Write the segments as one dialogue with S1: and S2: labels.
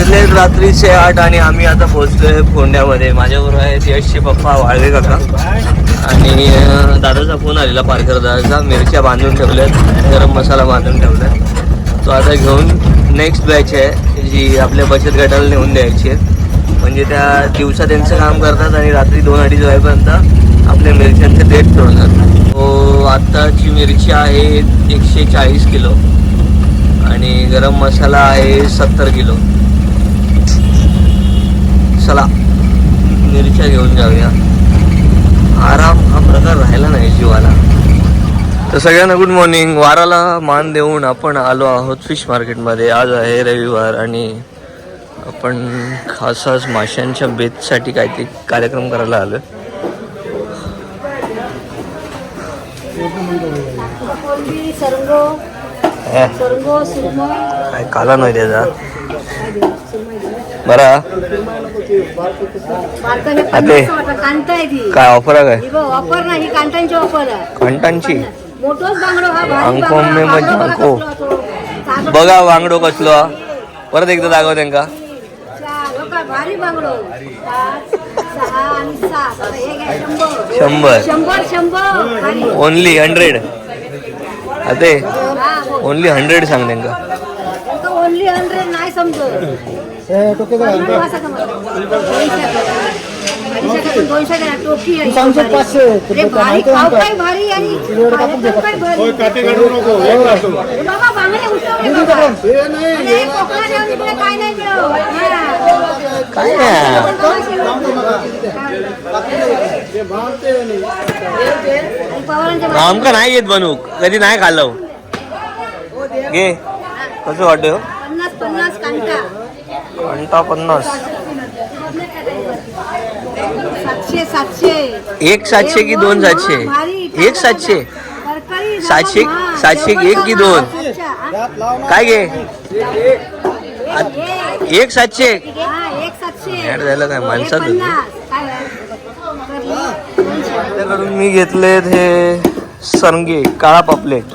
S1: वाजले रात्रीचे आठ आणि आम्ही आता पोहोचलोय फोंड्यामध्ये. माझ्याबरोबर आहेत यशचे पप्पा वाळवे काका आणि दादाचा फोन आलेला पारकर दादाचा. मिरच्या बांधून ठेवल्यात गरम मसाला बांधून ठेवलाय तो आता घेऊन नेक्स्ट बॅच आहे जी आपल्या बचत गटाला नेऊन द्यायची आहे. म्हणजे त्या दिवसा त्यांचं काम करतात आणि रात्री दोन अडीच वाजेपर्यंत आपल्या मिरच्यांचे देठ तोडतात. तो आत्ताची मिरची आहे एकशे चाळीस किलो आणि गरम मसाला आहे सत्तर किलो. चला मिरच्या घेऊन जाऊया. आराम हा प्रकार राहिला नाही जीवाला. तर सगळ्यांना गुड मॉर्निंग वाराला मान देऊन आपण आलो आहोत फिश मार्केटमध्ये आज आहे रविवार आणि आपण खास माशांच्या बेतसाठी काहीतरी कार्यक्रम करायला आलो काय काला नाही त्याचा. बरा?
S2: आहे
S1: काय ऑफर आहे
S2: ही नाही ही कांटांची वापर आहे.
S1: कंटांची
S2: मोठोच बांगडो हा भारी
S1: अंको मे
S2: बांगडो
S1: मजा
S2: बघा
S1: अंको.
S2: कसलो तो. चांगलं
S1: बघा वांगडो कसलो. हा. परत एकदा दाखव त्यांका.
S2: चार, हो का, भारी बांगडो. पाच सहा आणि सात. आता हे घ्या शंभर.
S1: शंभर.
S2: शंभर शंभर. भारी.
S1: ओनली हंड्रेड अते
S2: हा
S1: ओनली हंड्रेड सांग त्यांका.
S2: ओनली हंड्रेड नाही समजत. पन्नास वाजता का मला? दोनशे दोनशे द्या, टोपी आहे. अरे भारी खाऊ काय. हे. हा.
S1: आमका नाही येत बनवूक कधी नाही खाल्लं. घे. कसं वाटतं
S2: पन्नास पन्नास कांटा.
S1: घंटा पन्नास एक सातशे की दोन सातशे. एक सातशे? सातशे-. सातशे एक की दोन? काय घे
S2: एक.
S1: सातशे?
S2: हा,
S1: झालं काय, माणसात. आपल्याकडून मी घेतलेत हे सरंगे काळा पापलेट.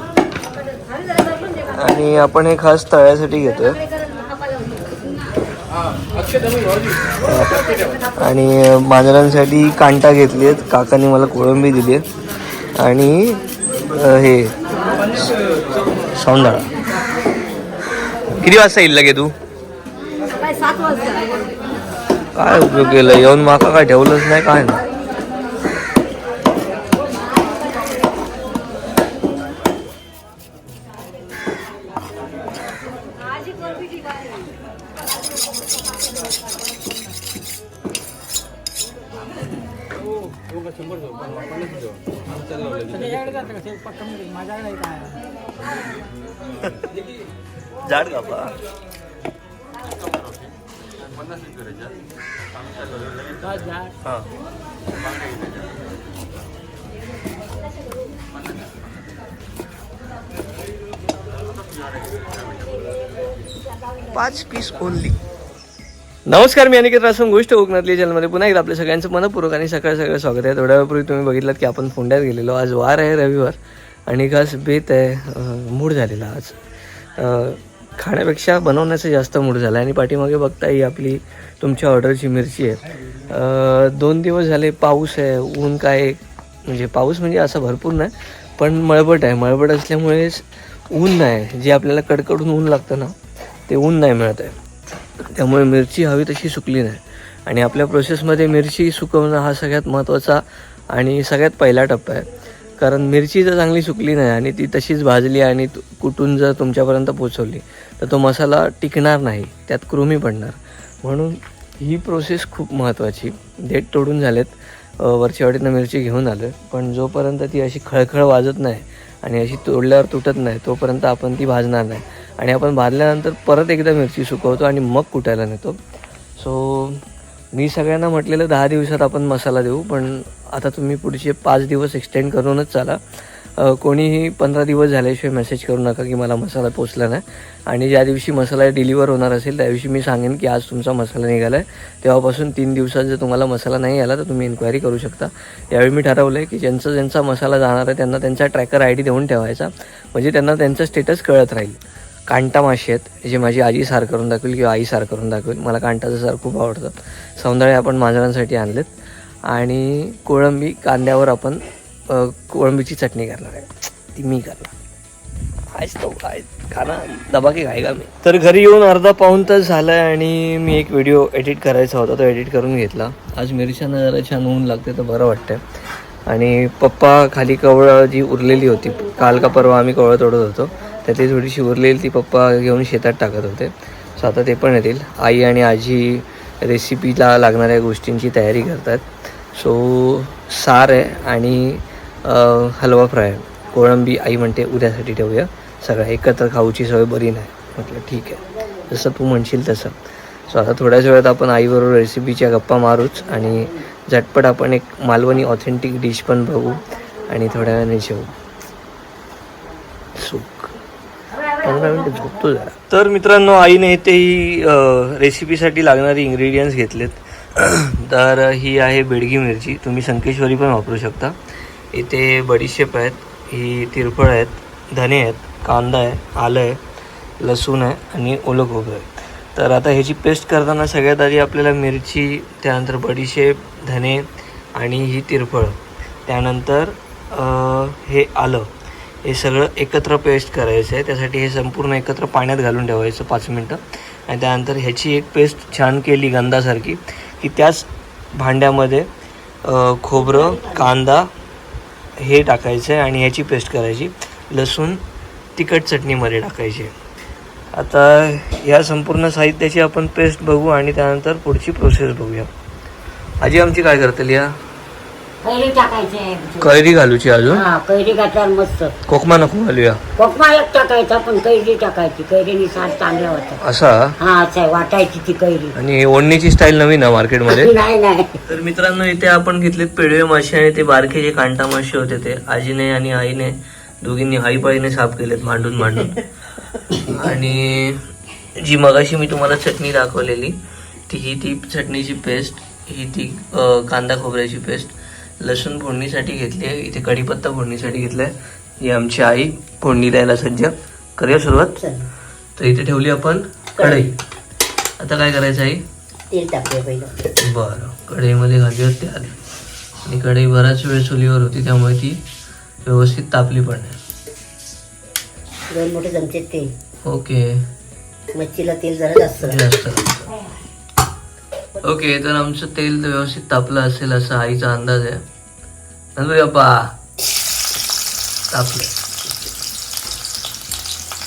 S1: आणि आपण हे खास तळ्यासाठी घेतोय. आणि मांजरांसाठी कांटा घेतलेत काकाने मला कोळंबी दिली आणि अ, हे सौंदाळा. किती वाजता येईल लगे तू?
S2: काय
S1: उपयोग केला? येऊन माका काय ठेवलंच नाही काय नाही. पाच पीस ओनली नमस्कार मी अनिकेत रासम गोष्ट कोकणातली चॅनलमध्ये पुन्हा एकदा आपल्या सगळ्यांचं मनपूर्वक आणि सकाळ सगळं स्वागत आहे. थोड्या वेळापूर्वी तुम्ही बघितलात की आपण फोंड्यात गेलेलो. आज वार आहे रविवार आणि खास बेत आहे मूड झालेला आज. खाण्यापेक्षा बनवण्याचा जास्त मूड झाला आणि पाठीमागे बघता ही आपली तुमच्या ऑर्डरची मिरची आहे. दोन दिवस झाले पाऊस आहे ऊन काय म्हणजे पाऊस म्हणजे असा भरपूर नाही पण मळबट आहे. मळबट असल्यामुळेच ऊन नाही. जे आपल्याला कडकडून ऊन लागतं ना ते ऊन नाही मिळत आहे. त्यामुळे मिरची हवी तशी सुकली नाही. आणि आपल्या प्रोसेसमध्ये मिरची सुकवणं हा सगळ्यात महत्त्वाचा आणि सगळ्यात पहिला टप्पा आहे. कारण मिरची जर चांगली सुकली नाही आणि ती तशीच भाजली आणि कुठून जर तुमच्यापर्यंत पोचवली तर तो मसाला टिकणार नाही. त्यात कृमी पडणार. म्हणून ही प्रोसेस खूप महत्त्वाची देठ तोडून झालेत. वरच्यावाडीनं मिरची घेऊन आलो पण जोपर्यंत ती अशी खळखळ वाजत नाही आणि अशी तोडल्यावर तुटत नाही तोपर्यंत आपण ती भाजणार नाही. आणि आपण भाजल्यानंतर परत एकदा मिरची सुकवतो आणि मग कुटायला नेतो. सो मी सगळ्यांना म्हटलेलं दहा दिवसात आपण मसाला देऊ पण आता तुम्ही पुढचे पाच दिवस एक्सटेंड करूनच चाला. कोणीही पंधरा दिवस झाल्याशिवाय मेसेज करू नका की मला मसाला पोचला नाही. आणि ज्या दिवशी मसाला डिलिव्हर होणार असेल त्या दिवशी मी सांगेन की आज तुमचा मसाला निघाला आहे तेव्हापासून तीन दिवसात जर तुम्हाला मसाला नाही आला तर तुम्ही इन्क्वायरी करू शकता. यावेळी मी ठरवलं आहे की ज्यांचा ज्यांचा मसाला जाणार आहे त्यांना त्यांचा ट्रॅकर आय डी देऊन ठेवायचा. म्हणजे त्यांना त्यांचं स्टेटस कळत राहील. कांटा मासे आहेत जे माझी आजी सार करून दाखवेल किंवा आई सार करून दाखवेल. मला कांटाचं सार खूप आवडतं. सौंदर्य आपण मांजरांसाठी आणलेत. आणि कोळंबी कांद्यावर आपण कोळंबीची चटणी करणार आहे. ती मी करणार. आज तो काय खाना दबाके खायगा मी? तर घरी येऊन अर्धा पाऊन तास झाला आहे आणि मी एक व्हिडिओ एडिट करायचा होता तो एडिट करून घेतला. आज मिरच्यांना जरा छान ऊन लागते तर बरं वाटतंय. आणि पप्पा खाली कवळं जी उरलेली होती काल का परवा आम्ही कवळं तोडत होतो तर ती थोडीशी उरलेली ती पप्पा घेऊन शेतात टाकत होते. सो आता ते पण येतील. आई आणि आजी रेसिपीला लागणाऱ्या गोष्टींची तयारी करतात. सो सार आहे आणि हलवा फ्राय. कोळंबी आई म्हणते उद्यासाठी ठेवूया. सगळ्या एकत्र खाऊची सवय बरी नाही. म्हटलं ठीक आहे. जसं तू म्हणशील तसं. सो आता थोड्याच वेळात आपण आईबरोबर रेसिपीच्या गप्पा मारूच आणि झटपट आपण एक मालवणी ऑथेंटिक डिश पण बघू आणि थोड्या वेळाने जेवू सुख. पंधरा मिनटं झोपतो जरा. तर मित्रांनो आईने इथे ही रेसिपीसाठी लागणारी इंग्रेडियंट्स घेतलेत. तर ही आहे बेडगी मिरची. तुम्ही संकेश्वरी पण वापरू शकता. इथे बडीशेप आहेत ही तिरफळ आहेत धने आहेत कांदा आहे आलं आहे लसूण आहे आणि ओलं खोबरं आहे तर आता ह्याची पेस्ट करताना सगळ्यात आधी आपल्याला मिरची त्यानंतर बडीशेप धने आणि ही तिरफळ. त्यानंतर हे आलं. हे सगळं एकत्र पेस्ट करायचं आहे. त्यासाठी हे संपूर्ण एकत्र पाण्यात घालून ठेवायचं पाच मिनटं. आणि त्यानंतर ह्याची एक पेस्ट छान केली गंधासारखी की त्याच भांड्यामध्ये खोबरं कांदा हे टाकायचं आहे आणि ह्याची पेस्ट करायची. लसूण तिखट चटणीमध्ये टाकायची. आता ह्या संपूर्ण साहित्याची आपण पेस्ट बघू आणि त्यानंतर पुढची प्रोसेस बघूया. आजी आमची काय करतील या
S2: कैरी टाकायचे
S1: कैरी घालूची अजून?
S2: हा कैरी घातल्यावर मस्त.
S1: कोकमा नको घालूया.
S2: कोकमा एक टाकायचा पण कैरी टाकायची. कैरीने सार चांगलं होतं
S1: असा?
S2: हा असं आहे, वाटायची ती कैरी
S1: आणि ओढणीची स्टाईल नवीन आहे मार्केटमध्ये?
S2: नाही नाही.
S1: तर मित्रांनो इथे आपण घेतलेत पेडवे मासे आणि ते बारके जे कांटा मासे होते ते आजीने आणि आईने दोघींनी हाईपाळीने साफ केलेत मांडून मांडून. आणि जी मगाशी मी तुम्हाला चटणी दाखवलेली ती ही ती चटणीची पेस्ट ही ती कांदा खोबऱ्याची पेस्ट लसूण फोडणीसाठी घेतली आहे. इथे कढीपत्ता फोडणीसाठी घेतलाय. ही आमची आई फोडणी द्यायला सज्ज. करूया सुरुवात? तर इथे ठेवली आपण कढई. आता काय करायचं आई?
S2: तेल टाकूया पहिलं.
S1: बरं. कढईमध्ये घालूयात ते आधी. आणि कढई बराच वेळ चुलीवर होती त्यामुळे ती व्यवस्थित तापली पण
S2: दोन मोठे चमचे तेल.
S1: ओके.
S2: मच्छीला तेल जरा जास्त.
S1: जास्त ओके तर आमचं तेल तर व्यवस्थित तापलं असेल असा आईचा अंदाज आहे. नंतर बाप्पा तापलं.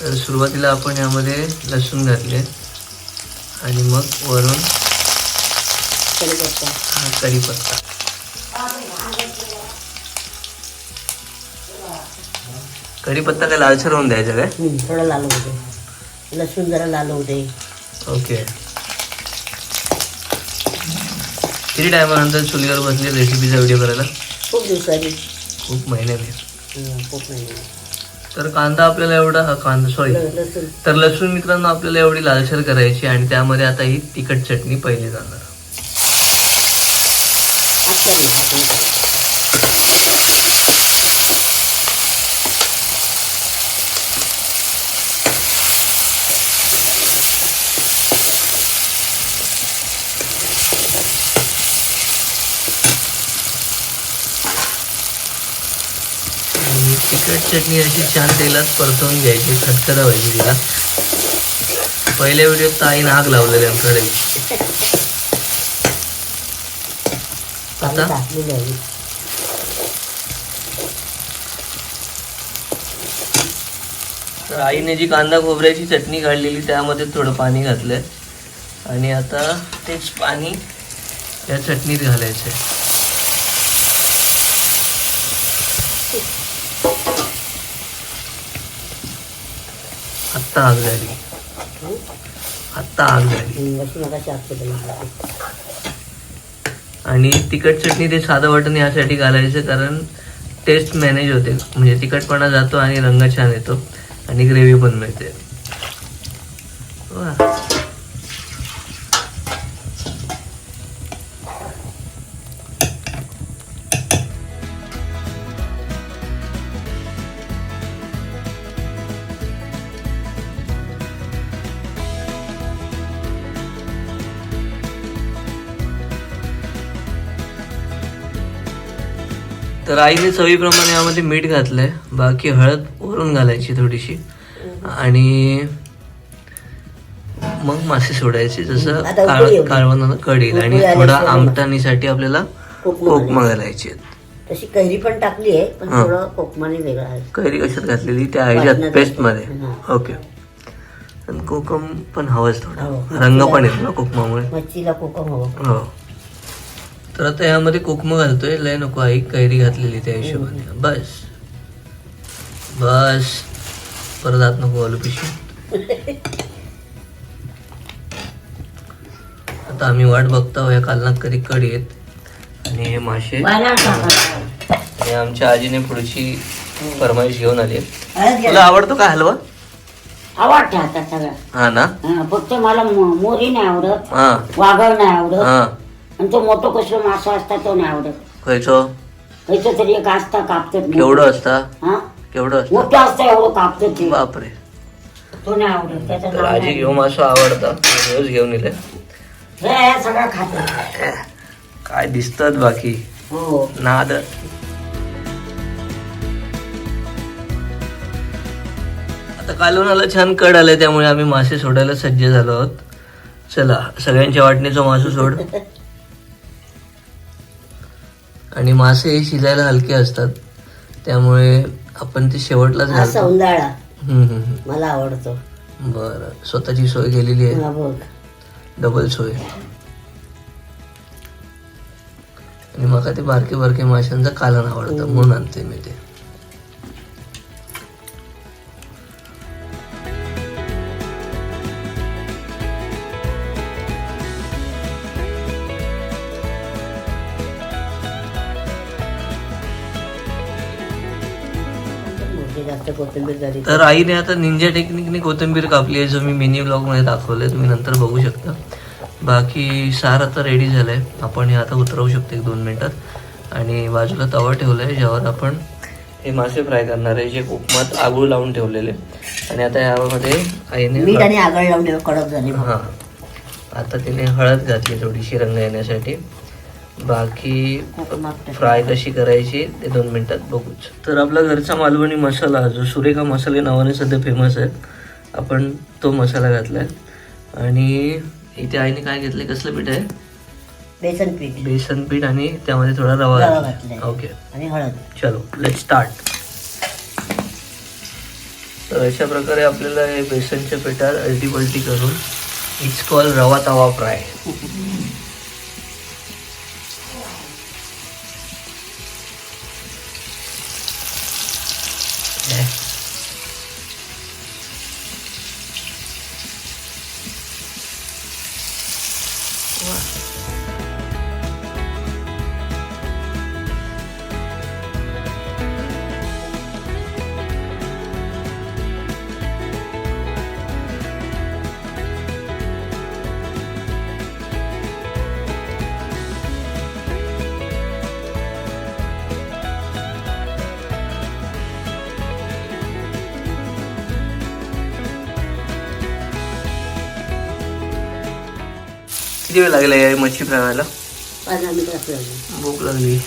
S1: तर सुरुवातीला आपण यामध्ये लसूण घातले. आणि मग वरून. हा कढीपत्ता. कढीपत्ता काय लालसर होऊन द्यायचा काय?
S2: थोडं लाल दे. लसूण जरा लाल दे.
S1: ओके किती टायमानंतर चुलीवर बसले रेसिपीचा व्हिडिओ करायला?
S2: खूप दिवसांनी.
S1: खूप महिन्याने.
S2: खूप नाही
S1: तर कांदा आपल्याला एवढा हा कांदा सॉरी
S2: लसूण.
S1: तर लसूण मित्रांनो आपल्याला एवढी लालसर करायची आणि त्यामध्ये आता ही तिखट चटणी पहिली जाणार
S2: हात करून हात नाही करायचा.
S1: आणि तिखट चटणी अशी छान तेलात परतवून घ्यायची खतखता व्हायची तिला. पहिल्या व्हिडिओत तर आग लावलेली आमच्याकडे. आता? तर आईने जी कांदा खोबऱ्याची चटणी काढलेली त्यामध्ये थोडं पाणी घातलंय. आणि आता तेच पाणी या चटणीत घालायचंय. आत्ता आग झाली. आत्ता आग झाली. आणि तिखट चटणी ते साधं वाटण यासाठी घालायचं कारण टेस्ट मॅनेज होते. म्हणजे तिखटपणा जातो आणि रंग छान येतो. आणि ग्रेव्ही पण मिळते. तर आईने चवीप्रमाणे यामध्ये मीठ घातलंय. बाकी हळद वरून घालायची थोडीशी. आणि मग मासे सोडायचे जसं काळ. काळवणानं कढील आणि थोडा. आमटाणीसाठी आपल्याला
S3: कोकमा
S1: घालायचे.
S3: तशी कैरी पण टाकली आहे पण. थोडं कोकमाने वेगळं आहे.
S1: कैरी कशात घातलेली? त्या
S3: वाटणात पेस्टमध्ये.
S1: ओके. आणि कोकम पण हवंच थोडा.
S3: हो.
S1: रंग पण येतो ना कोकमामुळे.
S3: मच्छीला कोकम हवं.
S1: हो. तर आता यामध्ये कोकम घालतोय. लय नको आई. कैरी घातलेली त्या हिशोबाने. बस. बस. परत आत नको आलो पिशवी. आता आम्ही वाट बघतो या कालनात कधी कडी आहेत. आणि हे मासे. आणि आमच्या आजीने पुढची फरमाईश घेऊन आली तुला. आवडतो का हलवा?
S3: आवडतं आता सगळं.
S1: हा ना?
S3: फक्त मला मोरी नाही आवडत. वाघळ नाही आवडत. आणि तो मोठं कसलं मासा असता तो नाही आवडत.
S1: खायचो
S3: त्याचं तरी एक असता कापतात
S1: केवढं असता?
S3: हा?
S1: केवढं असतं?
S3: मोठं असतं एवढं कापतात ते.
S1: बापरे.
S3: तो नाही आवडत त्याचं
S1: तर
S3: नाव
S1: आजी
S3: नाही.
S1: घेऊन मासो आवडता. रोज घेऊन येते
S3: हे हे सगळं खात
S1: काय दिसतात बाकी?
S3: हो.
S1: नाद. आता छान कड आलाय त्यामुळे आम्ही मासे सोडायला सज्ज झालो आहोत. चला सगळ्यांच्या वाटणीचा मासू सोड. आणि मासे हे शिजायला हलके असतात. त्यामुळे आपण ते शेवटलाच
S3: हा
S1: घालतो.
S3: सौंदाळा.
S1: हम्म, हम्म, हम्म.
S3: मला आवडतो.
S1: बरं. स्वतःची सोय केलेली आहे?
S3: हा बघ.
S1: डबल सोय. आणि मला ते बारके बारके माशांचं कालन आवडतं. म्हणून आणते मी ते.
S3: कोथिंबीर झाली.
S1: तर आईने आता निंजा टेक्निकने कोथिंबीर कापली आहे जो मी मिनी ब्लॉगमध्ये दाखवलंय. तुम्ही नंतर बघू शकता. बाकी सार आता रेडी झालंय. आपण हे आता उतरवू शकतो एक दोन मिनिटात. आणि बाजूला तवा ठेवलाय ज्यावर आपण हे मासे फ्राय करणार आहे जे उपमात आगूळ लावून ठेवलेले. आणि आता यामध्ये आईने
S3: मीठ आणि आगळ लावून कडक झाली.
S1: हा. आता तिने हळद घातली थोडीशी रंग येण्यासाठी. बाकी फ्राय कशी करायची ते दोन मिनिटात बघूच तर आपला घरचा मालवणी मसाला जो सुरेखा मसाले नावाने सध्या फेमस आहे आपण तो मसाला घातलाय. आणि इथे आईने काय घेतलंय कसलं पीठ आहे?
S3: बेसन पीठ.
S1: बेसन पीठ आणि त्यामध्ये थोडा रवा. ओके
S3: आणि हळद.
S1: चलो लेट स्टार्ट तर अशा प्रकारे आपल्याला हे बेसनच्या पिठात अलटी पलटी करून इट्स कॉल रवा तवा फ्राय. किती वेळ लागला या मच्छी फ्राय व्हायला
S3: पाच दहा मिनिटं असं लागलं.
S1: भूक लागली.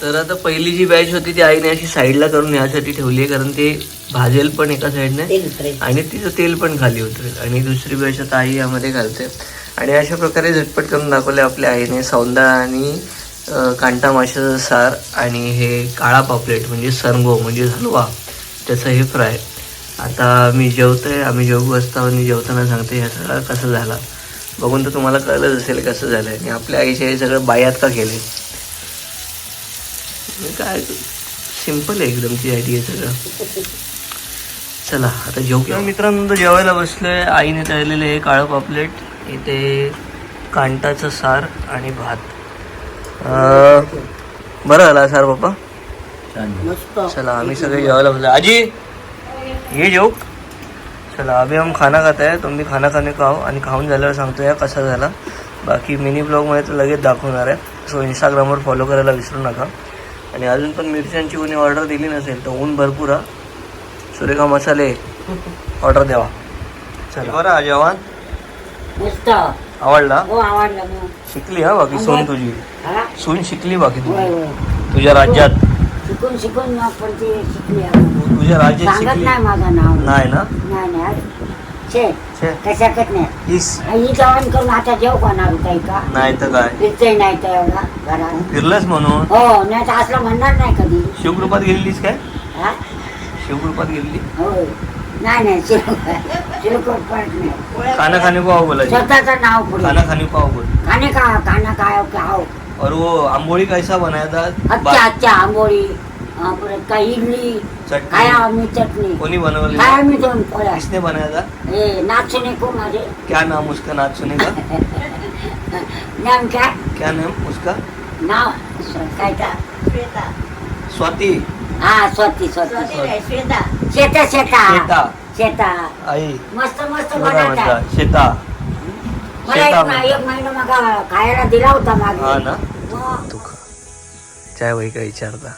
S1: तर आता पहिली जी बॅच होती ती आईने अशी साईडला करून यासाठी ठेवली आहे कारण ते भाजेल पण एका साईडने आणि तिचं तेल पण खाली उतरेल. आणि दुसरी बॅच आता आई यामध्ये घालते. आणि अशा प्रकारे झटपट करून दाखवले आपल्या आईने सौंदा आणि कांटा माशाचं सार आणि हे काळा पापलेट म्हणजे सरंगो म्हणजे हलवा त्याचं हे फ्राय आता मी जेवतोय आम्ही जेवू बसतो आणि जेवताना सांगते ह्या सगळं कसं झाला? बघून तर तुम्हाला कळलंच असेल कसं झालं आणि आपल्या आईच्या हे सगळं बायात का केले काय सिंपल आहे एकदम ती आयडिया सगळं. चला आता जेवू मित्रांनो जेवायला बसलोय. आईने तळलेले हे काळं पापलेट इथे कांटाचं सार आणि भात. अं, बरं झाला सार पप्पा?
S3: मस्त.
S1: चला आम्ही सगळे जेवायला बसलो आजी! ये जेव चला अभी हम खाना खाता है तुम भी खाना खाने का आओ. आणि खाऊन झाल्यावर सांगतो या कसा झाला. बाकी मिनी ब्लॉगमध्ये तर लगेच दाखवणार आहे. सो इंस्टाग्रामवर फॉलो करायला विसरू नका. आणि अजून पण मिरच्यांची कोणी ऑर्डर दिली नसेल तर ऊन भरपूर हा. सुरेखा मसाले ऑर्डर द्यावा. चला. बरं जवान
S3: मस्त.
S1: आवडला?
S3: हो आवडला मग
S1: शिकली हा बाकी सून तुझी.
S3: हा?
S1: सून शिकली बाकी तुझी. तुझ्या राज्यात.
S3: शिकून शिकून
S1: तुझ्या राज्यात
S3: सांगत
S1: शिकली
S3: नाही माझं नाव.
S1: नाही ना?
S3: नाही नाही. छे
S1: छे.
S3: कशाकत नाही.
S1: इस
S3: ही जेवण करून आता जेव का?
S1: नाही तर काय?
S3: फिरतही नाही तर एवढा घरात.
S1: फिरलंच म्हणून?
S3: हो नाही तर असलं म्हणणार नाही कधी.
S1: शिवकृपात गेलेलीस काय?
S3: हा?
S1: शिवकृपात गेलेली?
S3: होय नाही नाही पडत नाही.
S1: खाना खाने को आओ बोला.
S3: स्वतःचं नाव पुढे.
S1: खाना खाने को आओ बोल.
S3: खाणे का खाना काय
S1: और वो आंबोली कैसा बनाया था
S3: अच्छा
S1: बा-
S3: अच्छा आंबोळी. परत काही इडली. काय आम्ही चटणी.
S1: कोणी बनवली?
S3: काय आम्ही दोन पोळ्या.
S1: किसने बनाया था
S3: हे नाचणे को माझे.
S1: क्या नाम उसका नाच सुनेगा
S3: नाम काय?
S1: क्या नाम उसका?
S3: नाव? काय का?
S1: स्वाती.
S3: हा स्वती स्वती. शेता शेता
S1: शेता
S3: शेता
S1: आई.
S3: मस्त मस्त
S1: म्हटलं शेता
S3: मला
S1: शेता
S3: एक मा- एक महिना मग खायला दिला होता
S1: हा
S3: मागे
S1: ना?
S3: मग
S1: तू खा चाय वही का विचारता.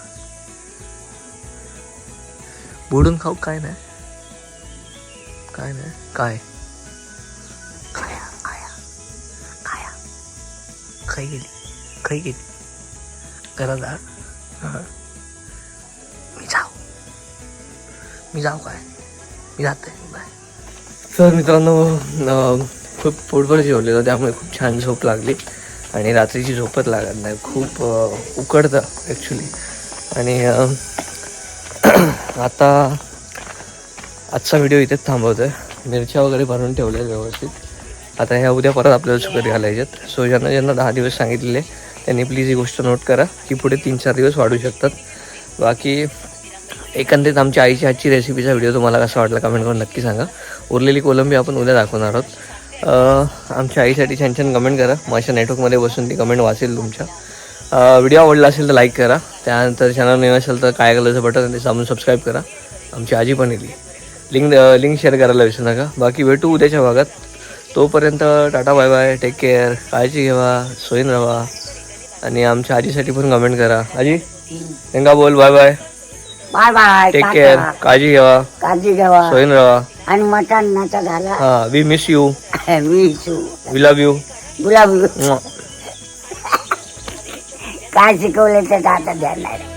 S1: बुडून खाऊ? काय नाही. काय नाही. काय? खाया खाया. खाया. खाई गेली. खाई गेली. घरात आ. हा. मी जाऊ. मी जाऊ काय? मी जाते. बाय. तर मित्रांनो खूप पोटभर जेवलेलं त्यामुळे खूप छान झोप लागली. आणि रात्रीची झोपच लागत नाही. खूप उकडतं ॲक्च्युली आणि आता आजचा व्हिडिओ इथेच थांबवतो आहे मिरच्या वगैरे भरून ठेवल्या आहेत व्यवस्थित. आता ह्या उद्या परत आपल्याला सुकत घालायच्यात सो ज्यांना ज्यांना दहा दिवस सांगितलेले त्यांनी प्लीज ही गोष्ट नोट करा की पुढे तीन चार दिवस वाढू शकतात. बाकी एकंदरीत आमच्या आईची आजची रेसिपीचा व्हिडिओ तुम्हाला कसा वाटला कमेंट करून नक्की सांगा. उरलेली कोलंबी आपण उद्या दाखवणार आहोत. आमच्या आईसाठी छान छान कमेंट करा. माझ्या नेटवर्कमध्ये बसून ती कमेंट वाचेल तुमच्या. व्हिडिओ आवडला असेल तर लाईक करा. त्यानंतर चॅनल नवीन असेल तर काय कलरचं बटन ते सामून सबस्क्राईब करा. आमची आजी पण येते. लिंक लिंक शेअर करायला विसरू नका. बाकी भेटू उद्याच्या भागात. तोपर्यंत tata bye bye take care काळजी घेवा सोयीन राहा आणि आमच्या आजीसाठी पण कमेंट करा. आजी गंगा बोल. Bye bye
S3: bye bye
S1: take care काळजी घ्यावा.
S3: काळजी घ्यावा.
S1: सोयीन राहा
S3: आणि मटण नाचा झाला.
S1: हा वी मिस यू
S3: मी सु
S1: वी लव्ह यू
S3: गुलाबी काय शिकवलं तर आता ध्यान नाही